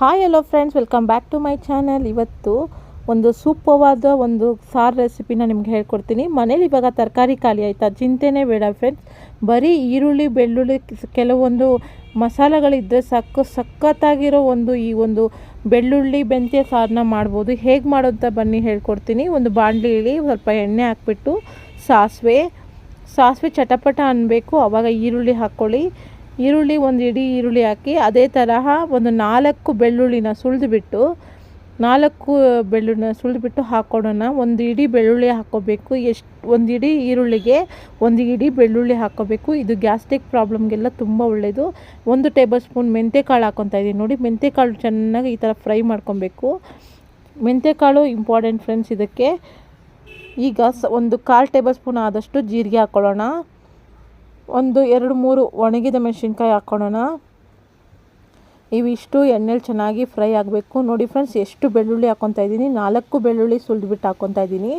Hi hello friends welcome back to my channel ಇವತ್ತು ಒಂದು ಸೂಪವಾದ ಒಂದು ಸಾರು ರೆಸಿಪಿನ ನಿಮ್ಗೆ ಹೇಳ್ಕೊಡ್ತೀನಿ. ಮನೇಲಿ ಇವಾಗ ತರಕಾರಿ ಖಾಲಿ ಆಯಿತಾ? ಚಿಂತೆನೇ ಬೇಡ ಫ್ರೆಂಡ್ಸ್ ಬರೀ ಈರುಳ್ಳಿ, ಬೆಳ್ಳುಳ್ಳಿ, ಕೆಲವೊಂದು ಮಸಾಲೆಗಳಿದ್ದರೆ ಸಕ್ಕ ಸಖತ್ತಾಗಿರೋ ಒಂದು ಈ ಒಂದು ಬೆಳ್ಳುಳ್ಳಿ ಬೆಂತೆ ಸಾರನ್ನ ಮಾಡ್ಬೋದು. ಹೇಗೆ ಮಾಡೋಂತ ಬನ್ನಿ ಹೇಳ್ಕೊಡ್ತೀನಿ. ಒಂದು ಬಾಣಲಿಲಿ ಸ್ವಲ್ಪ ಎಣ್ಣೆ ಹಾಕ್ಬಿಟ್ಟು ಸಾಸಿವೆ ಸಾಸಿವೆ ಚಟಪಟ ಅನ್ನಬೇಕು ಆವಾಗ ಈರುಳ್ಳಿ ಹಾಕ್ಕೊಳ್ಳಿ ಈರುಳ್ಳಿ ಒಂದು ಇಡಿ ಈರುಳ್ಳಿ ಹಾಕಿ ಅದೇ ತರಹ ಒಂದು ನಾಲ್ಕು ಬೆಳ್ಳುಳ್ಳಿನ ಸುಳಿದ್ಬಿಟ್ಟು ನಾಲ್ಕು ಬೆಳ್ಳುಳ್ಳಿನ ಸುಳಿದ್ಬಿಟ್ಟು ಹಾಕ್ಕೊಡೋಣ ಒಂದು ಇಡಿ ಬೆಳ್ಳುಳ್ಳಿ ಹಾಕ್ಕೋಬೇಕು. ಎಷ್ಟು ಒಂದು ಇಡಿ ಈರುಳ್ಳಿಗೆ ಒಂದು ಇಡಿ ಬೆಳ್ಳುಳ್ಳಿ ಹಾಕ್ಕೋಬೇಕು. ಇದು ಗ್ಯಾಸ್ಟ್ರಿಕ್ ಪ್ರಾಬ್ಲಮ್ಗೆಲ್ಲ ತುಂಬ ಒಳ್ಳೆಯದು ಒಂದು ಟೇಬಲ್ ಸ್ಪೂನ್ ಮೆಂತ್ಯಕಾಳು ಹಾಕ್ಕೊತಾ ಇದ್ದೀನಿ. ನೋಡಿ ಮೆಂತ್ಯಕಾಳು ಚೆನ್ನಾಗಿ ಈ ಥರ ಫ್ರೈ ಮಾಡ್ಕೊಬೇಕು. ಮೆಂತ್ಯಕಾಳು ಇಂಪಾರ್ಟೆಂಟ್ ಫ್ರೆಂಡ್ಸ್ ಇದಕ್ಕೆ. ಈಗ ಸ ಒಂದು ಕಾಲು ಟೇಬಲ್ ಸ್ಪೂನ್ ಆದಷ್ಟು ಜೀರಿಗೆ ಹಾಕ್ಕೊಳ್ಳೋಣ ಒಂದು, ಎರಡು, ಮೂರು ಒಣಗಿದ ಮೆಣಸಿನ್ಕಾಯಿ ಹಾಕ್ಕೊಳ್ಳೋಣ ಇವಿಷ್ಟು ಎಣ್ಣೆಲಿ ಚೆನ್ನಾಗಿ ಫ್ರೈ ಆಗಬೇಕು. ನೋಡಿ ಫ್ರೆಂಡ್ಸ್, ಎಷ್ಟು ಬೆಳ್ಳುಳ್ಳಿ ಹಾಕ್ಕೊತಾ ಇದ್ದೀನಿ. ನಾಲ್ಕು ಬೆಳ್ಳುಳ್ಳಿ ಸುಲಿದ್ಬಿಟ್ಟು ಹಾಕ್ಕೊತಾ ಇದ್ದೀನಿ.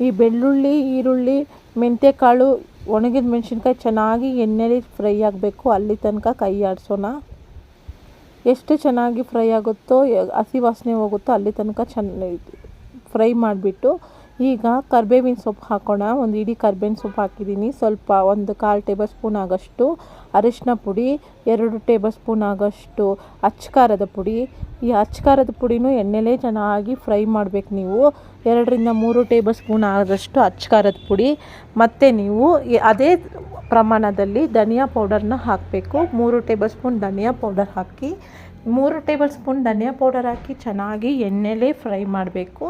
ಈ ಬೆಳ್ಳುಳ್ಳಿ, ಈರುಳ್ಳಿ ಮೆಂತ್ಯಕಾಳು ಒಣಗಿದ ಮೆಣಸಿನ್ಕಾಯಿ ಚೆನ್ನಾಗಿ ಎಣ್ಣೆಲಿ ಫ್ರೈ ಆಗಬೇಕು. ಅಲ್ಲಿ ತನಕ ಕೈ ಆಡಿಸೋಣ. ಎಷ್ಟು ಚೆನ್ನಾಗಿ ಫ್ರೈ ಆಗುತ್ತೋ, ಹಸಿ ವಾಸನೆ ಹೋಗುತ್ತೋ ಅಲ್ಲಿ ತನಕ ಚೆನ್ನ, ಫ್ರೈ ಮಾಡಿಬಿಟ್ಟು ಈಗ ಕರ್ಬೇವಿನ ಸೊಪ್ಪು ಹಾಕೋಣ. ಒಂದು ಇಡೀ ಕರ್ಬೇವಿನ ಸೊಪ್ಪು ಹಾಕಿದ್ದೀನಿ. ಸ್ವಲ್ಪ ಒಂದು ಕಾಲು ಟೇಬಲ್ ಸ್ಪೂನ್ ಆಗೋಷ್ಟು ಅರಿಶಿನ ಪುಡಿ, ಎರಡು ಟೇಬಲ್ ಸ್ಪೂನ್ ಆಗೋಷ್ಟು ಅಚ್ಕಾರದ ಪುಡಿ. ಈ ಅಚ್ಕಾರದ ಪುಡಿನೂ ಎಣ್ಣೆಲೇ ಚೆನ್ನಾಗಿ ಫ್ರೈ ಮಾಡಬೇಕು ನೀವು. ಎರಡರಿಂದ ಮೂರು ಟೇಬಲ್ ಸ್ಪೂನ್ ಆದಷ್ಟು ಅಚ್ಕಾರದ ಪುಡಿ. ಮತ್ತು ನೀವು ಅದೇ ಪ್ರಮಾಣದಲ್ಲಿ ಧನಿಯಾ ಪೌಡರ್ನ ಹಾಕಬೇಕು. ಮೂರು ಟೇಬಲ್ ಸ್ಪೂನ್ ಧನಿಯಾ ಪೌಡರ್ ಹಾಕಿ ಮೂರು ಟೇಬಲ್ ಸ್ಪೂನ್ ಧನಿಯಾ ಪೌಡರ್ ಹಾಕಿ ಚೆನ್ನಾಗಿ ಎಣ್ಣೆಲೇ ಫ್ರೈ ಮಾಡಬೇಕು.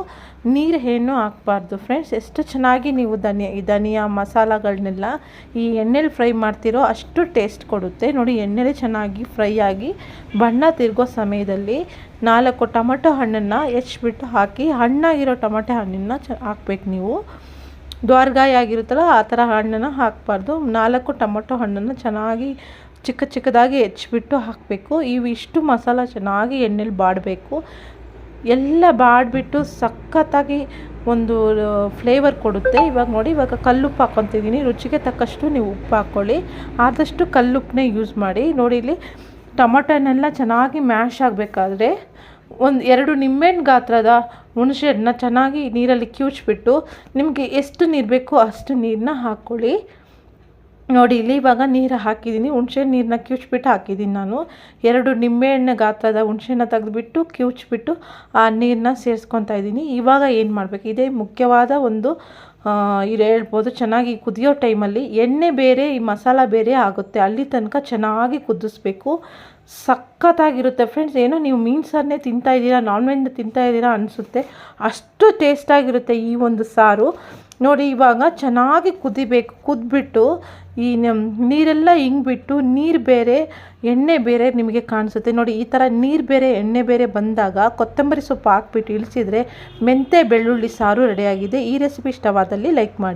ನೀರು ಏನು ಹಾಕ್ಬಾರ್ದು ಫ್ರೆಂಡ್ಸ್. ಎಷ್ಟು ಚೆನ್ನಾಗಿ ನೀವು ಧನಿಯಾ, ಈ ಧನಿಯಾ ಮಸಾಲಗಳನ್ನೆಲ್ಲ ಈ ಎಣ್ಣೆಲಿ ಫ್ರೈ ಮಾಡ್ತಿರೋ ಅಷ್ಟು ಟೇಸ್ಟ್ ಕೊಡುತ್ತೆ. ನೋಡಿ, ಎಣ್ಣೆಲೆ ಚೆನ್ನಾಗಿ ಫ್ರೈ ಆಗಿ ಬಣ್ಣ ತಿರುಗೋ ಸಮಯದಲ್ಲಿ ನಾಲ್ಕು ಟೊಮೊಟೊ ಹಣ್ಣನ್ನು ಹೆಚ್ಚಿಬಿಟ್ಟು ಹಾಕಿ ಹಣ್ಣಾಗಿರೋ ಟೊಮೊಟೊ ಹಣ್ಣನ್ನು ಚ, ಹಾಕ್ಬೇಕು ನೀವು. ದ್ವಾರಗಾಯಿ ಆಗಿರುತ್ತಲ್ಲ, ಆ ಥರ ಹಣ್ಣನ್ನು ಹಾಕಬಾರ್ದು. ನಾಲ್ಕು ಟೊಮೊಟೊ ಹಣ್ಣನ್ನು ಚೆನ್ನಾಗಿ ಚಿಕ್ಕ ಚಿಕ್ಕದಾಗಿ ಹೆಚ್ಚಿಬಿಟ್ಟು ಹಾಕಬೇಕು. ಇವಿಷ್ಟು ಮಸಾಲ ಚೆನ್ನಾಗಿ ಎಣ್ಣೆಲಿ ಬಾಡಬೇಕು. ಎಲ್ಲ ಬಾಡಿಬಿಟ್ಟು ಸಖತ್ತಾಗಿ ಒಂದು ಫ್ಲೇವರ್ ಕೊಡುತ್ತೆ. ಇವಾಗ ನೋಡಿ, ಇವಾಗ ಕಲ್ಲುಪ್ಪು ಹಾಕ್ಕೊತಿದ್ದೀನಿ. ರುಚಿಗೆ ತಕ್ಕಷ್ಟು ನೀವು ಉಪ್ಪು ಹಾಕ್ಕೊಳ್ಳಿ. ಆದಷ್ಟು ಕಲ್ಲುಪ್ಪನ್ನೇ ಯೂಸ್ ಮಾಡಿ. ನೋಡಿ, ಇಲ್ಲಿ ಟೊಮೊಟೊನೆಲ್ಲ ಚೆನ್ನಾಗಿ ಮ್ಯಾಶ್ ಆಗಬೇಕಾದ್ರೆ ಒಂದು ಎರಡು ನಿಂಬೆಹಣ್ಣು ಗಾತ್ರದ ಹುಣಸೆಹಣ್ಣನ್ನ ಚೆನ್ನಾಗಿ ನೀರಲ್ಲಿ ಕಿವುಚ್ಬಿಟ್ಟು ನಿಮಗೆ ಎಷ್ಟು ನೀರು ಬೇಕೋ ಅಷ್ಟು ನೀರನ್ನ ಹಾಕ್ಕೊಳ್ಳಿ. ನೋಡಿ, ಇಲ್ಲಿ ಇವಾಗ ನೀರು ಹಾಕಿದ್ದೀನಿ. ಹುಣಸೆ ನೀರನ್ನ ಕಿವುಚ್ಬಿಟ್ಟು ಹಾಕಿದ್ದೀನಿ ನಾನು. ಎರಡು ನಿಂಬೆಹಣ್ಣು ಗಾತ್ರದ ಹುಣಸೆಹಣ್ಣ ತೆಗೆದುಬಿಟ್ಟು, ಕಿವುಚ್ಬಿಟ್ಟು ಆ ನೀರನ್ನ ಸೇರಿಸ್ಕೊತಾ ಇದ್ದೀನಿ. ಇವಾಗ ಏನು ಮಾಡಬೇಕು? ಇದೇ ಮುಖ್ಯವಾದ ಒಂದು ಇದು ಹೇಳ್ಬೋದು, ಚೆನ್ನಾಗಿ ಕುದಿಯೋ ಟೈಮಲ್ಲಿ ಎಣ್ಣೆ ಬೇರೆ, ಈ ಮಸಾಲ ಬೇರೆ ಆಗುತ್ತೆ. ಅಲ್ಲಿ ತನಕ ಚೆನ್ನಾಗಿ ಕುದಿಸ್ಬೇಕು. ಸಖತ್ತಾಗಿರುತ್ತೆ ಫ್ರೆಂಡ್ಸ್. ಏನೋ ನೀವು ಮೀನು ಸಾರನ್ನೇ ತಿಂತಾ ಇದ್ದೀರಾ ನಾನ್ ವೆಜ್ ತಿಂತಾ ಇದ್ದೀರಾ ಅನಿಸುತ್ತೆ. ಅಷ್ಟು ಟೇಸ್ಟಾಗಿರುತ್ತೆ ಈ ಒಂದು ಸಾರು. ನೋಡಿ, ಇವಾಗ ಚೆನ್ನಾಗಿ ಕುದಿಬೇಕು, ಕುದ್ಬಿಟ್ಟು ಈ ನೀರೆಲ್ಲ ಹಿಂಗ್ಬಿಟ್ಟು ನೀರು ಬೇರೆ, ಎಣ್ಣೆ ಬೇರೆ ನಿಮಗೆ ಕಾಣಿಸುತ್ತೆ. ನೋಡಿ, ಈ ಥರ ನೀರು ಬೇರೆ, ಎಣ್ಣೆ ಬೇರೆ ಬಂದಾಗ ಕೊತ್ತಂಬರಿ ಸೊಪ್ಪು ಹಾಕ್ಬಿಟ್ಟು ಇಳಿಸಿದರೆ ಮೆಂತೆ ಬೆಳ್ಳುಳ್ಳಿ ಸಾರು ರೆಡಿಯಾಗಿದೆ ಈ ರೆಸಿಪಿ ಇಷ್ಟವಾದಲ್ಲಿ ಲೈಕ್ ಮಾಡಿ.